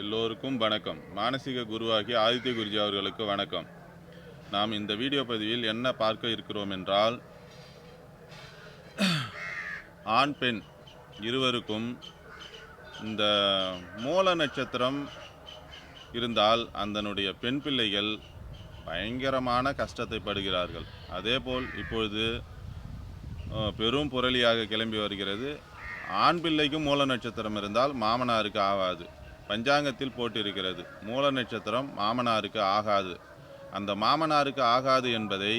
எல்லோருக்கும் வணக்கம். மானசீக குருவாகி ஆதித்ய குருஜி அவர்களுக்கு வணக்கம். நாம் இந்த வீடியோ பதிவில் என்ன பார்க்க இருக்கிறோம் என்றால் ஆண் பெண் இருவருக்கும் இந்த மூல நட்சத்திரம் இருந்தால் அதனுடைய பெண் பிள்ளைகள் பயங்கரமான கஷ்டத்தை படுகிறார்கள். அதேபோல் இப்பொழுது பெரும் புரளியாக கிளம்பி வருகிறது. ஆண் பிள்ளைக்கும் மூல நட்சத்திரம் இருந்தால் மாமனாருக்கு ஆகாது பஞ்சாங்கத்தில் போட்டிருக்கிறது. மூல நட்சத்திரம் மாமனாருக்கு ஆகாது. அந்த மாமனாருக்கு ஆகாது என்பதை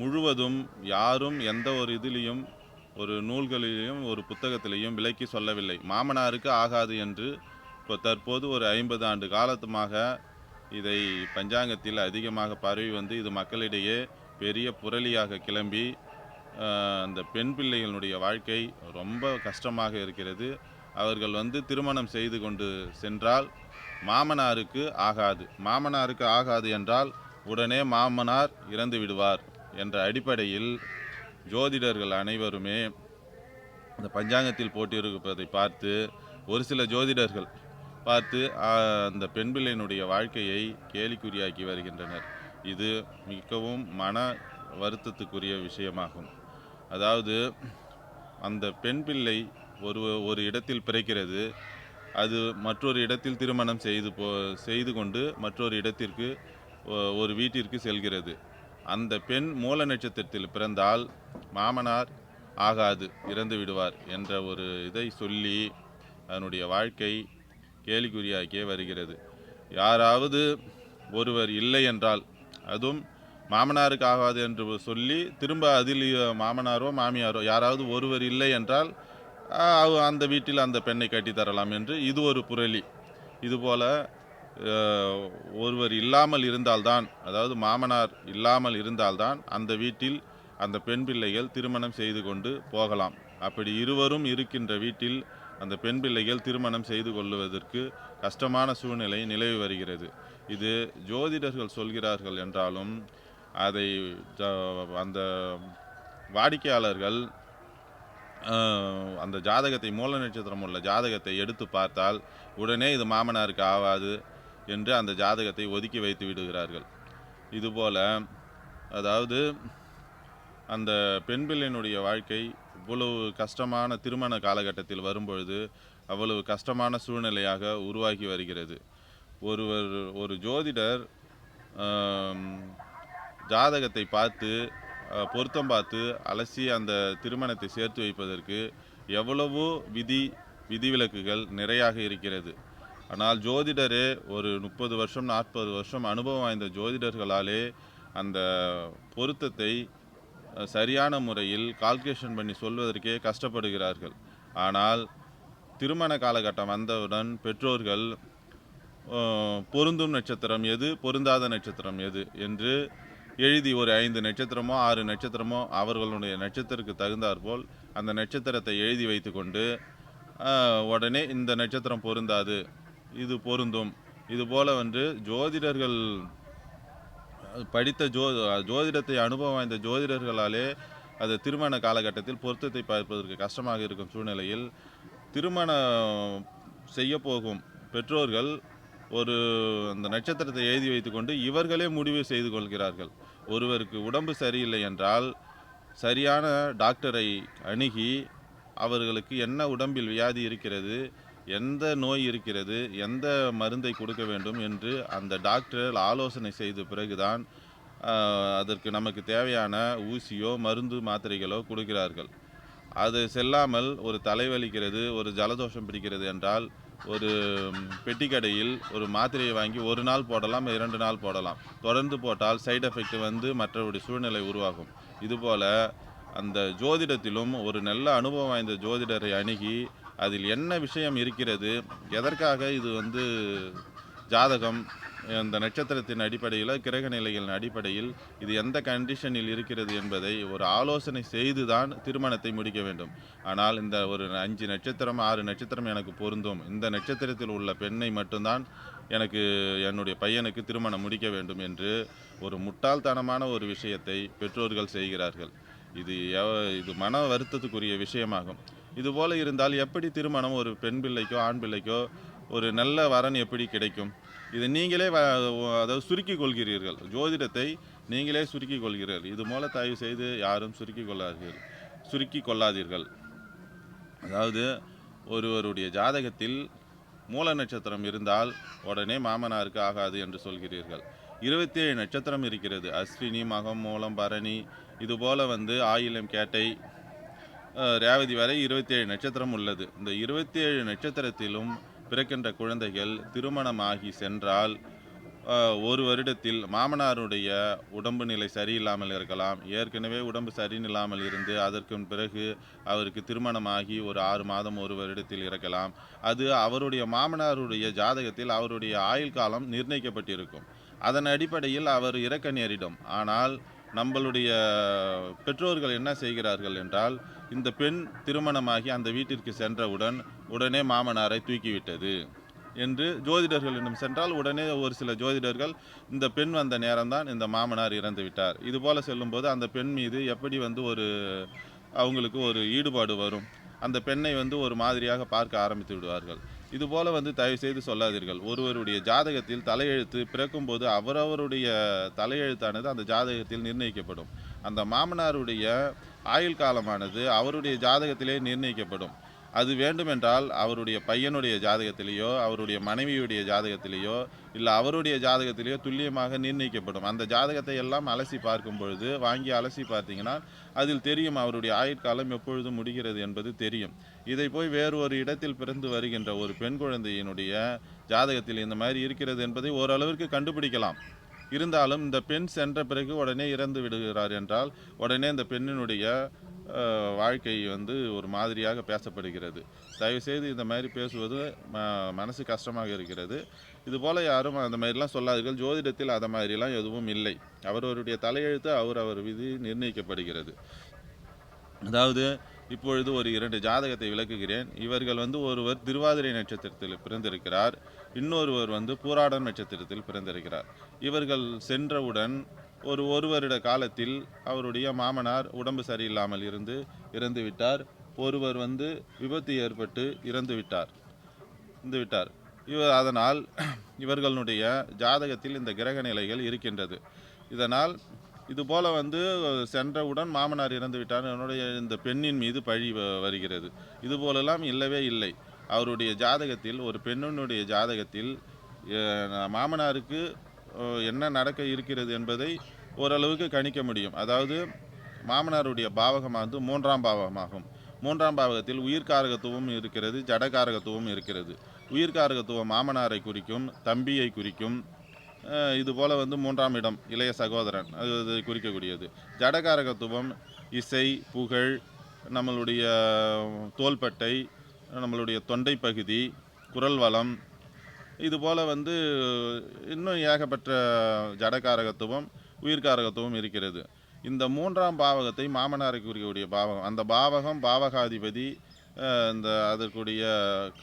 முழுவதும் யாரும் எந்த ஒரு இதிலையும் ஒரு நூல்களிலையும் ஒரு புத்தகத்திலையும் விலக்கி சொல்லவில்லை. மாமனாருக்கு ஆகாது என்று இப்போ தற்போது ஒரு ஐம்பது ஆண்டு காலத்துமாக இதை பஞ்சாங்கத்தில் அதிகமாக பரவி வந்து இது மக்களிடையே பெரிய புரளியாக கிளம்பி அந்த பெண் பிள்ளைகளுடைய வாழ்க்கை ரொம்ப கஷ்டமாக இருக்கிறது. அவர்கள் வந்து திருமணம் செய்து கொண்டு சென்றால் மாமனாருக்கு ஆகாது. மாமனாருக்கு ஆகாது என்றால் உடனே மாமனார் இறந்து விடுவார் என்ற அடிப்படையில் ஜோதிடர்கள் அனைவருமே இந்த பஞ்சாங்கத்தில் போட்டியிருப்பதை பார்த்து ஒரு சில ஜோதிடர்கள் பார்த்து அந்த பெண் பிள்ளையினுடைய வாழ்க்கையை கேலிக்குறியாக்கி வருகின்றனர். இது மிகவும் மன வருத்தத்துக்குரிய விஷயமாகும். அதாவது அந்த பெண் பிள்ளை ஒரு ஒரு இடத்தில் பிறக்கிறது. அது மற்றொரு இடத்தில் திருமணம் செய்து போ செய்து கொண்டு மற்றொரு இடத்திற்கு ஒ- ஒரு வீட்டிற்கு செல்கிறது. அந்த பெண் மூல நட்சத்திரத்தில் பிறந்தால் மாமனார் ஆகாது இறந்து விடுவார் என்ற ஒரு இதை சொல்லி அதனுடைய வாழ்க்கை கேலிக்குறியாக்கியே வருகிறது. யாராவது ஒருவர் இல்லை என்றால் அதுவும் மாமனாருக்கு ஆகாது என்று சொல்லி திரும்ப அதில் மாமனாரோ மாமியாரோ யாராவது ஒருவர் இல்லை என்றால் அந்த வீட்டில் அந்த பெண்ணை கட்டித்தரலாம் என்று இது ஒரு புரளி. இதுபோல் ஒருவர் இல்லாமல் இருந்தால்தான் அதாவது மாமனார் இல்லாமல் இருந்தால்தான் அந்த வீட்டில் அந்த பெண் பிள்ளைகள் திருமணம் செய்து கொண்டு போகலாம். அப்படி இருவரும் இருக்கின்ற வீட்டில் அந்த பெண் பிள்ளைகள் திருமணம் செய்து கொள்வதற்கு கஷ்டமான சூழ்நிலை நிலவி வருகிறது. இது ஜோதிடர்கள் சொல்கிறார்கள் என்றாலும் அதை அந்த வாடிக்கையாளர்கள் அந்த ஜாதகத்தை மூல நட்சத்திரம் உள்ள ஜாதகத்தை எடுத்து பார்த்தால் உடனே இது மாமனாருக்கு ஆகாது என்று அந்த ஜாதகத்தை ஒதுக்கி வைத்து விடுகிறார்கள். இதுபோல் அதாவது அந்த பெண் பிள்ளையினுடைய வாழ்க்கை இவ்வளவு கஷ்டமான திருமண காலகட்டத்தில் வரும்பொழுது அவ்வளவு கஷ்டமான சூழ்நிலையாக உருவாகி வருகிறது. ஒருவர் ஒரு ஜோதிடர் ஜாதகத்தை பார்த்து பொருத்தம் பார்த்து அலசி அந்த திருமணத்தை சேர்த்து வைப்பதற்கு எவ்வளவோ விதி விதிவிலக்குகள் நிறையாக இருக்கிறது. ஆனால் ஜோதிடரே ஒரு முப்பது வருஷம் நாற்பது வருஷம் அனுபவம் வாய்ந்த ஜோதிடர்களாலே அந்த பொருத்தத்தை சரியான முறையில் கால்குலேஷன் பண்ணி சொல்வதற்கே கஷ்டப்படுகிறார்கள். ஆனால் திருமண காலகட்டம் வந்தவுடன் பெற்றோர்கள் பொருந்தும் நட்சத்திரம் எது பொருந்தாத நட்சத்திரம் எது என்று எழுதி ஒரு ஐந்து நட்சத்திரமோ ஆறு நட்சத்திரமோ அவர்களுடைய நட்சத்திரத்துக்கு தகுந்தாற்போல் அந்த நட்சத்திரத்தை எழுதி வைத்துக்கொண்டு உடனே இந்த நட்சத்திரம் பொருந்தாது இது பொருந்தும். இதுபோல் வந்து ஜோதிடர்கள் படித்த ஜோ ஜோதிடத்தை அனுபவம் வாய்ந்த ஜோதிடர்களாலே அது திருமண காலகட்டத்தில் பொருத்தத்தை பார்ப்பதற்கு கஷ்டமாக இருக்கும் சூழ்நிலையில் திருமணம் செய்ய போகும் பெற்றோர்கள் ஒரு அந்த நட்சத்திரத்தை எழுதி வைத்துக்கொண்டு இவர்களே முடிவு செய்து கொள்கிறார்கள். ஒருவருக்கு உடம்பு சரியில்லை என்றால் சரியான டாக்டரை அணுகி அவர்களுக்கு என்ன உடம்பில் வியாதி இருக்கிறது எந்த நோய் இருக்கிறது எந்த மருந்தை கொடுக்க வேண்டும் என்று அந்த டாக்டர் ஆலோசனை செய்த பிறகுதான் அதற்கு நமக்கு தேவையான ஊசியோ மருந்து மாத்திரைகளோ கொடுக்கிறார்கள். அது செல்லாமல் ஒரு தலைவலிக்கிறது ஒரு ஜலதோஷம் பிடிக்கிறது என்றால் ஒரு பெட்டிக்கடையில் பெட்டி கடையில் ஒரு மாத்திரையை வாங்கி ஒரு நாள் போடலாம் இரண்டு நாள் போடலாம். தொடர்ந்து போட்டால் சைடு எஃபெக்ட் வந்து மற்றவருடைய சூழ்நிலை உருவாகும். இதுபோல் அந்த ஜோதிடத்திலும் ஒரு நல்ல அனுபவம் வாய்ந்த ஜோதிடரை அணுகி அதில் என்ன விஷயம் இருக்கிறது எதற்காக இது வந்து ஜாதகம் இந்த நட்சத்திரத்தின் அடிப்படையில் கிரக நிலைகளின் அடிப்படையில் இது எந்த கண்டிஷனில் இருக்கிறது என்பதை ஒரு ஆலோசனை செய்து தான் திருமணத்தை முடிக்க வேண்டும். ஆனால் இந்த ஒரு அஞ்சு நட்சத்திரம் ஆறு நட்சத்திரம் எனக்கு பொருந்தும். இந்த நட்சத்திரத்தில் உள்ள பெண்ணை மட்டும்தான் எனக்கு என்னுடைய பையனுக்கு திருமணம் முடிக்க வேண்டும் என்று ஒரு முட்டாள்தனமான ஒரு விஷயத்தை பெற்றோர்கள் செய்கிறார்கள். இது இது மன வருத்தத்துக்குரிய விஷயமாகும். இதுபோல இருந்தால் எப்படி திருமணம் ஒரு பெண் பிள்ளைக்கோ ஆண் பிள்ளைக்கோ ஒரு நல்ல வரன் எப்படி கிடைக்கும்? இதை நீங்களே வ- அதாவது சுருக்கிக் கொள்கிறீர்கள். ஜோதிடத்தை நீங்களே சுருக்கிக் கொள்கிறீர்கள். இது மூல தயவு செய்து யாரும் சுருக்கிக் கொள்ளாதீர்கள். சுருக்கிக் கொள்ளாதீர்கள். அதாவது ஒருவருடைய ஜாதகத்தில் மூல நட்சத்திரம் இருந்தால் உடனே மாமனாருக்கு ஆகாது என்று சொல்கிறீர்கள். இருபத்தி ஏழு நட்சத்திரம் இருக்கிறது. அஸ்வினி மகம் மூலம் பரணி இதுபோல் வந்து ஆயிலம் கேட்டை ரேவதி வரை இருபத்தி ஏழு நட்சத்திரம் உள்ளது. இந்த இருபத்தி ஏழு நட்சத்திரத்திலும் பிறக்கின்ற குழந்தைகள் திருமணமாகி சென்றால் ஒரு வருடத்தில் மாமனாருடைய உடம்பு நிலை சரியில்லாமல் இருக்கலாம். ஏற்கனவே உடம்பு சரியில்லாமல் இருந்து அதற்கு பிறகு அவருக்கு திருமணமாகி ஒரு ஆறு மாதம் ஒரு வருடத்தில் இறக்கலாம். அது அவருடைய மாமனாருடைய ஜாதகத்தில் அவருடைய ஆயுள் காலம் நிர்ணயிக்கப்பட்டிருக்கும். அதன் அடிப்படையில் அவர் இறக்க நேரிடும். ஆனால் நம்மளுடைய பெற்றோர்கள் என்ன செய்கிறார்கள் என்றால் இந்த பெண் திருமணமாகி அந்த வீட்டிற்கு சென்றவுடன் உடனே மாமனாரை தூக்கிவிட்டது என்று ஜோதிடர்களிடம் சென்றால் உடனே ஒரு சில ஜோதிடர்கள் இந்த பெண் வந்த நேரம்தான் இந்த மாமனார் இறந்து விட்டார். இதுபோல செல்லும்போது அந்த பெண் மீது எப்படி வந்து ஒரு அவங்களுக்கு ஒரு ஈடுபாடு வரும்? அந்த பெண்ணை வந்து ஒரு மாதிரியாக பார்க்க ஆரம்பித்து விடுவார்கள். இதுபோல் வந்து தயவு செய்து சொல்லாதீர்கள். ஒருவருடைய ஜாதகத்தில் தலையெழுத்து பிறக்கும்போது அவரவருடைய தலையெழுத்தானது அந்த ஜாதகத்தில் நிர்ணயிக்கப்படும். அந்த மாமனாருடைய ஆயுள் காலமானது அவருடைய ஜாதகத்திலே நிர்ணயிக்கப்படும். அது வேண்டுமென்றால் அவருடைய பையனுடைய ஜாதகத்திலேயோ அவருடைய மனைவியுடைய ஜாதகத்திலேயோ இல்லை அவருடைய ஜாதகத்திலேயோ துல்லியமாக நிர்ணயிக்கப்படும். அந்த ஜாதகத்தை எல்லாம் அலசி பார்க்கும் பொழுது வாங்கி அலசி பார்த்தீங்கன்னா அதில் தெரியும் அவருடைய ஆயுட்காலம் எப்பொழுது முடிகிறது என்பது தெரியும். இதை போய் வேறு ஒரு இடத்தில் பிறந்து வருகின்ற ஒரு பெண் குழந்தையினுடைய ஜாதகத்தில் இந்த மாதிரி இருக்கிறது என்பதை ஓரளவிற்கு கண்டுபிடிக்கலாம். இருந்தாலும் இந்த பெண் சென்ற பிறகு உடனே இறந்து விடுகிறார் என்றால் உடனே இந்த பெண்ணினுடைய வாழ்க்கை வந்து ஒரு மாதிரியாக பேசப்படுகிறது. தயவுசெய்து இந்த மாதிரி பேசுவது ம மனசு கஷ்டமாக இருக்கிறது. இதுபோல் யாரும் அந்த மாதிரிலாம் சொல்லாதீர்கள். ஜோதிடத்தில் அந்த மாதிரிலாம் எதுவும் இல்லை. அவரவருடைய தலையெழுத்து அவர் அவர் விதி நிர்ணயிக்கப்படுகிறது. அதாவது இப்பொழுது ஒரு இரண்டு ஜாதகத்தை விளக்குகிறேன். இவர்கள் வந்து ஒருவர் திருவாதிரை நட்சத்திரத்தில் பிறந்திருக்கிறார். இன்னொருவர் வந்து பூராடன் நட்சத்திரத்தில் பிறந்திருக்கிறார். இவர்கள் சென்றவுடன் ஒரு ஒரு வருட காலத்தில் அவருடைய மாமனார் உடம்பு சரியில்லாமல் இருந்து இறந்து விட்டார் ஒருவர் வந்து விபத்து ஏற்பட்டு இறந்து விட்டார் இறந்து விட்டார் இவர் அதனால் இவர்களுடைய ஜாதகத்தில் இந்த கிரக நிலைகள் இருக்கின்றது. இதனால் இதுபோல வந்து சென்றவுடன் மாமனார் இறந்து விட்டார் என்னுடைய இந்த பெண்ணின் மீது பழி வ- வருகிறது. இதுபோலெல்லாம் இல்லவே இல்லை. அவருடைய ஜாதகத்தில் ஒரு பெண்ணினுடைய ஜாதகத்தில் மாமனாருக்கு என்ன நடக்க இருக்கிறது என்பதை ஓரளவுக்கு கணிக்க முடியும். அதாவது மாமனாருடைய பாவகமானது மூன்றாம் பாவகமாகும். மூன்றாம் பாவகத்தில் உயிர்காரகத்துவம் இருக்கிறது ஜடகாரகத்துவம் இருக்கிறது. உயிர்காரகத்துவம் மாமனாரை குறிக்கும் தம்பியை குறிக்கும் இது போல் வந்து மூன்றாம் இடம் இளைய சகோதரன் அது அது குறிக்கக்கூடியது. ஜடகாரகத்துவம் இசை புகழ் நம்மளுடைய தோள்பட்டை நம்மளுடைய தொண்டை பகுதி குரல் வளம் இதுபோல் வந்து இன்னும் ஏகப்பட்ட ஜடகாரகத்துவம் உயிர்காரகத்துவம் இருக்கிறது. இந்த மூன்றாம் பாவகத்தை மாமனாருக்கு குறிக்கக்கூடிய பாவகம் அந்த பாவகம் பாவகாதிபதி இந்த அதற்குரிய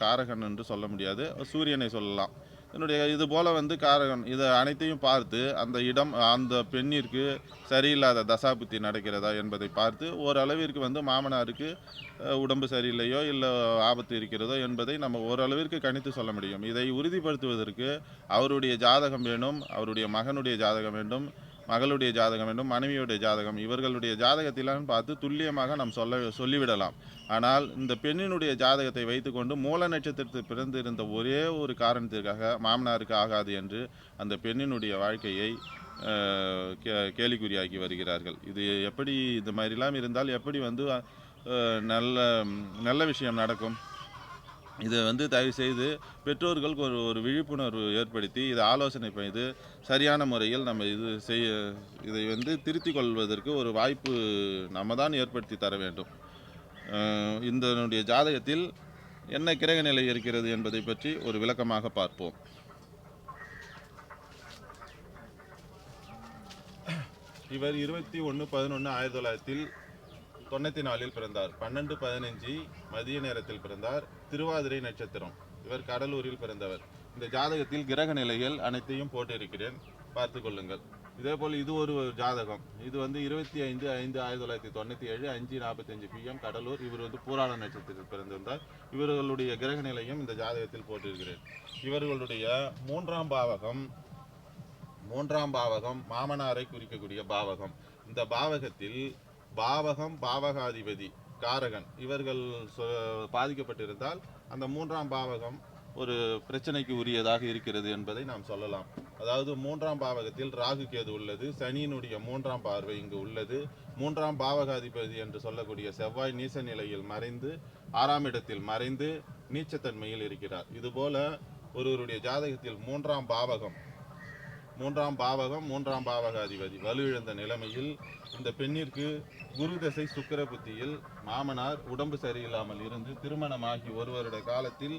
காரகன் என்று சொல்ல முடியாது சூரியனை சொல்லலாம். என்னுடைய இது போல் வந்து காரகம் இதை அனைத்தையும் பார்த்து அந்த இடம் அந்த பெண்ணிற்கு சரியில்லாத தசாபுத்தி நடக்கிறதா என்பதை பார்த்து ஓரளவிற்கு வந்து மாமனாருக்கு உடம்பு சரியில்லையோ இல்லை ஆபத்து இருக்கிறதோ என்பதை நம்ம ஓரளவிற்கு கணித்து சொல்ல முடியும். இதை உறுதிப்படுத்துவதற்கு அவருடைய ஜாதகம் வேணும் அவருடைய மகனுடைய ஜாதகம் வேண்டும். மகளுடைய ஜாதகம் என்றும் மனைவியுடைய ஜாதகம். இவர்களுடைய ஜாதகத்திலாம் பார்த்து துல்லியமாக நாம் சொல்ல சொல்லிவிடலாம். ஆனால் இந்த பெண்ணினுடைய ஜாதகத்தை வைத்துக்கொண்டு மூல நட்சத்திரத்தில் பிறந்திருந்த ஒரே ஒரு காரணத்திற்காக மாமனாருக்கு ஆகாது என்று அந்த பெண்ணினுடைய வாழ்க்கையை கே- கேலிக்குறியாக்கி வருகிறார்கள். இது எப்படி இந்த மாதிரிலாம் இருந்தால் எப்படி வந்து நல்ல நல்ல விஷயம் நடக்கும்? இதை வந்து தயவு செய்து பெற்றோர்களுக்கு ஒரு ஒரு விழிப்புணர்வு ஏற்படுத்தி இதை ஆலோசனை செய்து சரியான முறையில் நம்ம இது செய்ய இதை வந்து திருத்திக் கொள்வதற்கு ஒரு வாய்ப்பு நம்ம தான் ஏற்படுத்தி தர வேண்டும். இதனுடைய ஜாதகத்தில் என்ன கிரக நிலை இருக்கிறது என்பதை பற்றி ஒரு விளக்கமாக பார்ப்போம். இவர் இருபத்தி ஒன்று பதினொன்று ஆயிரத்தி தொள்ளாயிரத்தில் தொண்ணூற்றி நாலில் பிறந்தார். பன்னெண்டு பதினஞ்சு மதிய நேரத்தில் பிறந்தார். திருவாதிரை நட்சத்திரம். இவர் கடலூரில் பிறந்தவர். இந்த ஜாதகத்தில் கிரக நிலைகள் அனைத்தையும் போட்டிருக்கிறேன். பார்த்து கொள்ளுங்கள். இதே போல் இது ஒரு ஜாதகம். இது வந்து இருபத்தி ஐந்து ஐந்து ஆயிரத்தி தொள்ளாயிரத்தி தொண்ணூற்றி ஏழு அஞ்சு நாற்பத்தஞ்சு பிஎம் கடலூர். இவர் வந்து பூராட நட்சத்திரத்தில் பிறந்திருந்தார். இவர்களுடைய கிரக நிலையும் இந்த ஜாதகத்தில் போட்டிருக்கிறேன். இவர்களுடைய மூன்றாம் பாவகம் மூன்றாம் பாவகம் மாமனாரை குறிக்கக்கூடிய பாவகம். இந்த பாவகத்தில் பாவகம் பாவகாதிபதி காரகன். இவர்கள் சொ- பாதிக்கப்பட்டிருந்தால் அந்த மூன்றாம் பாவகம் ஒரு பிரச்சனைக்கு உரியதாக இருக்கிறது என்பதை நாம் சொல்லலாம். அதாவது மூன்றாம் பாவகத்தில் ராகு கேது உள்ளது சனியினுடைய மூன்றாம் பார்வை இங்கு உள்ளது. மூன்றாம் பாவகாதிபதி என்று சொல்லக்கூடிய செவ்வாய் நீச நிலையில் மறைந்து ஆறாம் இடத்தில் மறைந்து நீச்சத்தன்மையில் இருக்கிறார். இதுபோல ஒருவருடைய ஜாதகத்தில் மூன்றாம் பாவகம் மூன்றாம் பாவகம் மூன்றாம் பாவகாதிபதி. வலுவிழந்த நிலைமையில் இந்த பெண்ணிற்கு குரு தசை சுக்கர புத்தியில் மாமனார் உடம்பு சரியில்லாமல் இருந்து திருமணமாகி ஒரு வருட காலத்தில்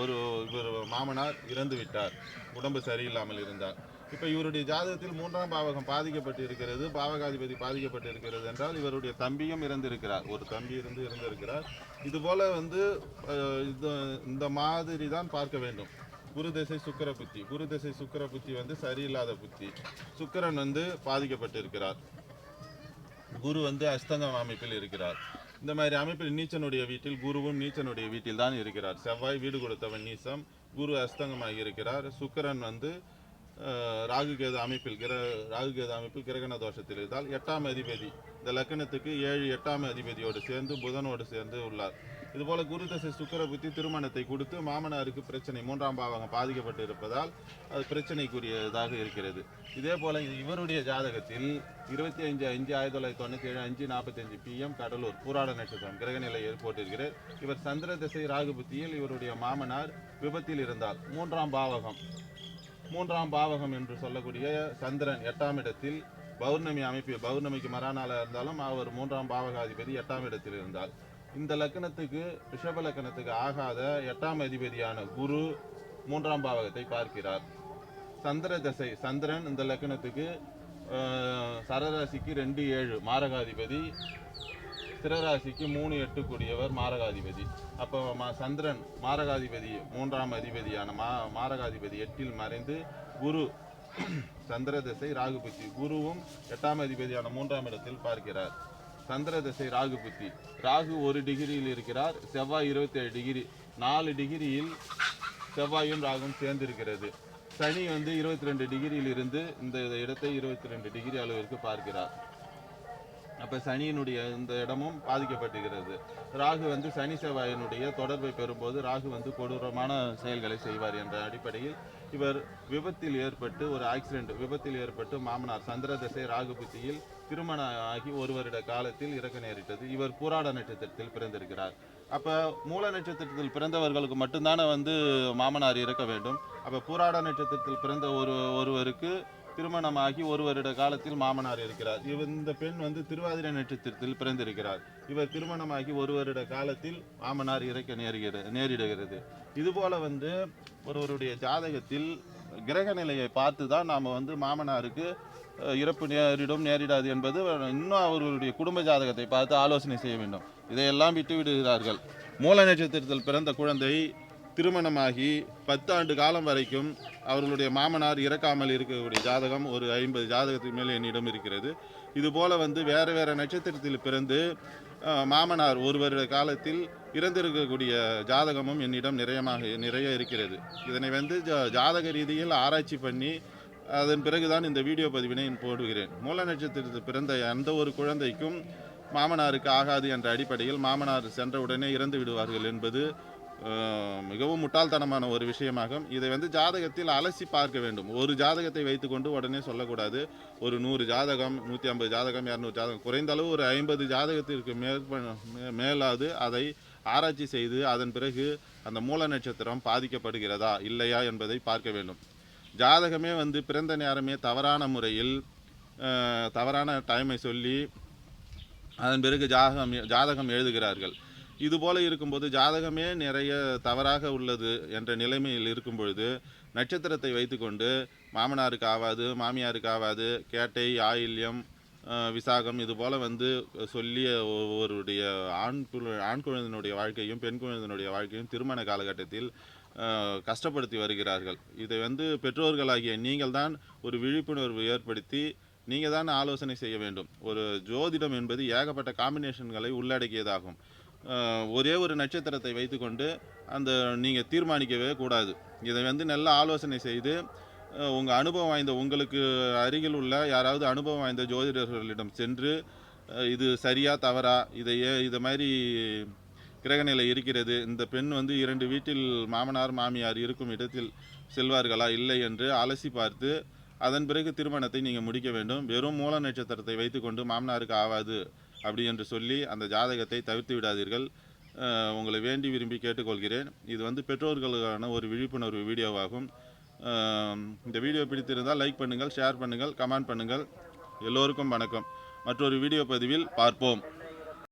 ஒரு இவர் மாமனார் இறந்து விட்டார். உடம்பு சரியில்லாமல் இருந்தார். இப்போ இவருடைய ஜாதகத்தில் மூன்றாம் பாவகம் பாதிக்கப்பட்டு இருக்கிறது பாவகாதிபதி பாதிக்கப்பட்டு இருக்கிறது என்றால் இவருடைய தம்பியும் இறந்திருக்கிறார். ஒரு தம்பி இருந்து இறந்திருக்கிறார். இதுபோல் வந்து இது இந்த மாதிரி தான் பார்க்க வேண்டும். குரு திசை சுக்கிர புத்தி. குரு திசை சுக்கிர புத்தி வந்து சரியில்லாத புத்தி. சுக்கரன் வந்து பாதிக்கப்பட்டிருக்கிறார். குரு வந்து அஸ்தங்கம் அமைப்பில் இருக்கிறார். இந்த மாதிரி அமைப்பில் நீச்சனுடைய வீட்டில் குருவும் நீச்சனுடைய வீட்டில் தான் இருக்கிறார். செவ்வாய் வீடு கொடுத்தவன் நீசம் குரு அஸ்தங்கமாக இருக்கிறார். சுக்கரன் வந்து ராகுகேது அமைப்பில் கிர ராகுகேது அமைப்பில் கிரகண தோஷத்தில் இருந்தால் எட்டாம் அதிபதி. இந்த லக்கணத்துக்கு ஏழு எட்டாம் அதிபதியோடு சேர்ந்து புதனோடு சேர்ந்து உள்ளார். இதுபோல குருதசை சுக்கிர புத்தி திருமணத்தை கொடுத்து மாமனாருக்கு பிரச்சனை மூன்றாம் பாவகம் பாதிக்கப்பட்டு இருப்பதால் அது பிரச்சனைக்குரியதாக இருக்கிறது. இதே போல இவருடைய ஜாதகத்தில் இருபத்தி அஞ்சு அஞ்சு ஆயிரத்தி தொள்ளாயிரத்தி தொண்ணூற்றி ஏழு அஞ்சு நாற்பத்தஞ்சு பிஎம் கடலூர் பூராட நட்சத்திரம் கிரகநிலை ஏற்பட்டிருக்கிறார் இவர் சந்திர திசை ராகு புத்தியில் இவருடைய மாமனார் விபத்தில் இருந்தால் மூன்றாம் பாவகம். மூன்றாம் பாவகம் என்று சொல்லக்கூடிய சந்திரன் எட்டாம் இடத்தில் பௌர்ணமி அமைப்பு பௌர்ணமிக்கு மறாநாளாக இருந்தாலும் அவர் மூன்றாம் பாவகாதிபதி எட்டாம் இடத்தில் இருந்தார். இந்த லக்கணத்துக்கு ரிஷப லக்கணத்துக்கு ஆகாத எட்டாம் அதிபதியான குரு மூன்றாம் பாவகத்தை பார்க்கிறார். சந்திர தசை சந்திரன் இந்த லக்கணத்துக்கு சரராசிக்கு ரெண்டு ஏழு மாரகாதிபதி ஸ்திரராசிக்கு மூணு எட்டு கூடியவர் மாரகாதிபதி. அப்போ மா சந்திரன் மாரகாதிபதி மூன்றாம் அதிபதியான மா மாரகாதிபதி எட்டில் மறைந்து குரு சந்திர திசை ராகுபதி குருவும் எட்டாம் அதிபதியான மூன்றாம் இடத்தில் பார்க்கிறார். சந்திர திசை ராகு புத்தி ராகு ஒரு டிகிரியில் இருக்கிறார் செவ்வாய் இருபத்தி ஏழு டிகிரி. நாலு டிகிரியில் செவ்வாயும் ராகும் சேர்ந்திருக்கிறது. சனி வந்து இருபத்தி ரெண்டு டிகிரியில் இருந்து இந்த இடத்தை இருபத்தி ரெண்டு டிகிரி அளவிற்கு பார்க்கிறார். அப்ப சனியினுடைய இந்த இடமும் பாதிக்கப்பட்டுகிறது. ராகு வந்து சனி செவ்வாயினுடைய தொடர்பை பெறும்போது ராகு வந்து கொடூரமான செயல்களை செய்வார் என்ற அடிப்படையில் இவர் விபத்தில் ஏற்பட்டு ஒரு ஆக்சிடென்ட் விபத்தில் ஏற்பட்டு மாமனார் சந்திர தசை ராகு புத்தியில் திருமணம் ஆகி ஒரு வருட காலத்தில் இறக்க நேரிட்டது. இவர் பூராட நட்சத்திரத்தில் பிறந்திருக்கிறார். அப்போ மூல நட்சத்திரத்தில் பிறந்தவர்களுக்கு மட்டும்தானே வந்து மாமனார் இறக்க வேண்டும். அப்போ பூராட நட்சத்திரத்தில் பிறந்த ஒரு ஒருவருக்கு திருமணமாகி ஒரு வருட காலத்தில் மாமனார் இருக்கிறார். இவர் இந்த பெண் வந்து திருவாதிரை நட்சத்திரத்தில் பிறந்திருக்கிறார். இவர் திருமணமாகி ஒரு வருட காலத்தில் மாமனார் இறக்க நேருகிறது நேரிடுகிறது. இதுபோல வந்து ஒருவருடைய ஜாதகத்தில் கிரக நிலையை பார்த்து தான் நாம் வந்து மாமனாருக்கு இறப்பு நேரிடும் நேரிடாது என்பது இன்னும் அவர்களுடைய குடும்ப ஜாதகத்தை பார்த்து ஆலோசனை செய்ய வேண்டும். இதையெல்லாம் விட்டு விடுகிறார்கள். மூல நட்சத்திரத்தில் பிறந்த குழந்தை திருமணமாகி பத்தாண்டு காலம் வரைக்கும் அவர்களுடைய மாமனார் இறக்காமல் இருக்கக்கூடிய ஜாதகம் ஒரு ஐம்பது ஜாதகத்துக்கு மேல் என்னிடம் இருக்கிறது. இதுபோல வந்து வேறு வேறு நட்சத்திரத்தில் பிறந்து மாமனார் ஒரு வருட காலத்தில் இறந்திருக்கக்கூடிய ஜாதகமும் என்னிடம் நிறையமாக நிறைய இருக்கிறது. இதனை வந்து ஜா- ஜாதக ரீதியில் ஆராய்ச்சி பண்ணி அதன் பிறகுதான் இந்த வீடியோ பதிவினை போடுகிறேன். மூல நட்சத்திரத்தில் பிறந்த எந்த ஒரு குழந்தைக்கும் மாமனாருக்கு ஆகாது என்ற அடிப்படையில் மாமனார் சென்ற உடனே இறந்து விடுவார்கள் என்பது மிகவும் முட்டாள்தனமான ஒரு விஷயமாகும் இதை வந்து ஜாதகத்தில் அலசி பார்க்க வேண்டும். ஒரு ஜாதகத்தை வைத்துக்கொண்டு உடனே சொல்லக்கூடாது. ஒரு நூறு ஜாதகம் நூற்றி ஐம்பது ஜாதகம் இரநூறு ஜாதகம் குறைந்த அளவு ஒரு ஐம்பது ஜாதகத்திற்கு மேற்ப மே- மேலாது அதை ஆராய்ச்சி செய்து அதன் பிறகு அந்த மூல நட்சத்திரம் பாதிக்கப்படுகிறதா இல்லையா என்பதை பார்க்க வேண்டும். ஜாதகமே வந்து பிறந்த நேரமே தவறான முறையில் தவறான டைமை சொல்லி அதன் பிறகு ஜாதகம் ஜாதகம் எழுதுகிறார்கள். இதுபோல் இருக்கும்போது ஜாதகமே நிறைய தவறாக உள்ளது என்ற நிலைமையில் இருக்கும் பொழுது நட்சத்திரத்தை வைத்துக்கொண்டு மாமனாருக்கு ஆவாது மாமியாருக்கு ஆவாது கேட்டை ஆயில்யம் விசாகம் இதுபோல் வந்து சொல்லிய ஒவ்வொருடைய ஆண் ஆண் குழந்தையினுடைய வாழ்க்கையும் பெண் குழந்தையினுடைய வாழ்க்கையும் திருமண காலகட்டத்தில் கஷ்டப்படுத்தி வருகிறார்கள். இதை வந்து பெற்றோர்களாகிய நீங்கள் தான் ஒரு விழிப்புணர்வு ஏற்படுத்தி நீங்கள் தான் ஆலோசனை செய்ய வேண்டும். ஒரு ஜோதிடம் என்பது ஏகப்பட்ட காம்பினேஷன்களை உள்ளடக்கியதாகும். ஒரே ஒரு நட்சத்திரத்தை வைத்துக்கொண்டு அந்த நீங்கள் தீர்மானிக்கவே கூடாது. இதை வந்து நல்ல ஆலோசனை செய்து உங்கள் அனுபவம் வாய்ந்த உங்களுக்கு அருகில் உள்ள யாராவது அனுபவம் வாய்ந்த ஜோதிடர்களிடம் சென்று இது சரியா தவறா இதை இதை மாதிரி கிரகநிலை இருக்கிறது. இந்த பெண் வந்து இரண்டு வீட்டில் மாமனார் மாமியார் இருக்கும் இடத்தில் செல்வார்களா? இல்லை என்று அலசி பார்த்து அதன் பிறகு திருமணத்தை நீங்கள் முடிக்க வேண்டும். வெறும் மூல நட்சத்திரத்தை வைத்துக்கொண்டு மாமனாருக்கு ஆவாது அப்படி என்று சொல்லி அந்த ஜாதகத்தை தவிர்த்து விடாதீர்கள். உங்களை வேண்டி விரும்பி கேட்டுக்கொள்கிறேன். இது வந்து பெற்றோர்களுக்கான ஒரு விழிப்புணர்வு வீடியோவாகும். இந்த வீடியோ பிடித்திருந்தால் லைக் பண்ணுங்கள் ஷேர் பண்ணுங்கள் கமெண்ட் பண்ணுங்கள். எல்லோருக்கும் வணக்கம். மற்றொரு வீடியோ பதிவில் பார்ப்போம்.